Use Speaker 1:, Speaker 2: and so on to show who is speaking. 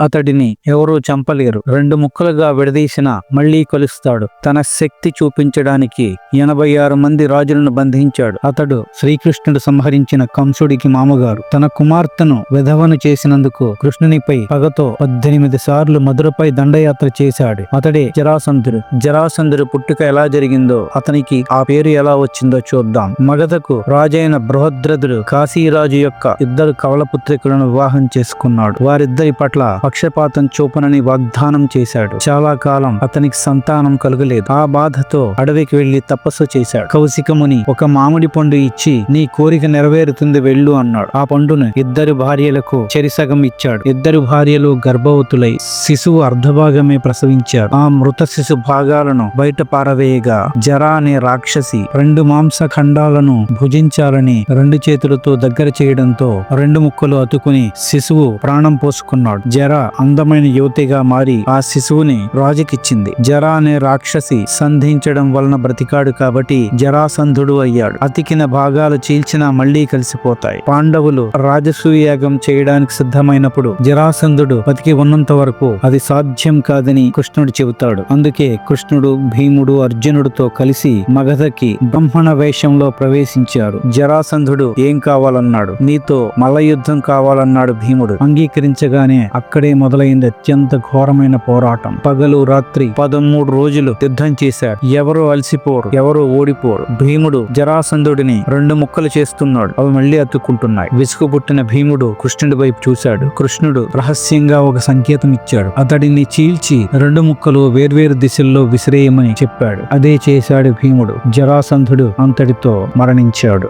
Speaker 1: అతడిని ఎవరూ చంపలేరు. రెండు ముక్కలుగా విడదీసిన మళ్ళీ కలుస్తాడు. తన శక్తి చూపించడానికి ఎనభై ఆరు మంది రాజులను బంధించాడు. అతడు శ్రీకృష్ణుడు సంహరించిన కంసుడికి మామగారు. తన కుమార్తెను విధవను చేసినందుకు కృష్ణునిపై పగతో పద్దెనిమిది సార్లు మధురపై దండయాత్ర చేశాడు. అతడే జరాసంధుడు. జరాసంధుడు పుట్టుక ఎలా జరిగిందో అతనికి ఆ పేరు ఎలా వచ్చిందో చూద్దాం. మగధకు రాజైన బృహద్రథుడు కాశీరాజు యొక్క ఇద్దరు కవలపుత్రికులను వివాహం చేసుకున్నాడు. వారిద్దరి పట్ల పక్షపాతం చూపనని వాగ్దానం చేశాడు. చాలా కాలం అతనికి సంతానం కలుగలేదు. ఆ బాధతో అడవికి వెళ్ళి తపస్సు చేశాడు. కౌశికముని ఒక మామిడి పండు ఇచ్చి నీ కోరిక నెరవేరుతుంది వెళ్ళు అన్నాడు. ఆ పండును ఇద్దరు భార్యలకు చెరిసగం ఇచ్చాడు. ఇద్దరు భార్యలు గర్భవతులై శిశువు అర్ధభాగమే ప్రసవించారు. ఆ మృత శిశు భాగాలను బయట పారవేయగా జరా అనే రాక్షసి రెండు మాంస ఖండాలను భుజించాలని రెండు చేతులతో దగ్గర చేయడంతో రెండు ముక్కలు అతుకుని శిశువు ప్రాణం పోసుకున్నాడు. జరా అందమైన యువతిగా మారి ఆ శిశువుని రాజుకిచ్చింది. జరా అనే రాక్షసి సంధించడం వలన బ్రతికాడు కాబట్టి జరాసంధుడు అయ్యాడు. అతికిన భాగాలు చీల్చినా మళ్ళీ కలిసిపోతాయి. పాండవులు రాజసూయాగం చేయడానికి సిద్ధమైనప్పుడు జరాసంధుడు బతికి ఉన్నంత వరకు అది సాధ్యం కాదని కృష్ణుడు చెబుతాడు. అందుకే కృష్ణుడు భీముడు అర్జునుడితో కలిసి మగధకి బ్రహ్మణ వేషంలో ప్రవేశించారు. జరాసంధుడు ఏం కావాలన్నాడు? నీతో మల్ల యుద్ధం కావాలన్నాడు భీముడు. అంగీకరించగానే అక్కడే మొదలైంది. అత్యంత ఘోరమైన పోరాటం. పగలు రాత్రి పదమూడు రోజులు యుద్ధం చేశాడు. ఎవరు అలసిపోరు ఎవరు ఓడిపోరు. భీముడు జరాసంధుడిని రెండు ముక్కలు చేస్తున్నాడు. అవి మళ్ళీ అతుక్కుంటున్నాయి. విసుగు పుట్టిన భీముడు కృష్ణుడి వైపు చూశాడు. కృష్ణుడు రహస్యంగా ఒక సంకేతం ఇచ్చాడు. అతడిని చీల్చి రెండు ముక్కలు వేర్వేరు దిశల్లో విసిరేయమని చెప్పాడు. అదే చేశాడు భీముడు. జరాసంధుడు అంతటితో మరణించాడు.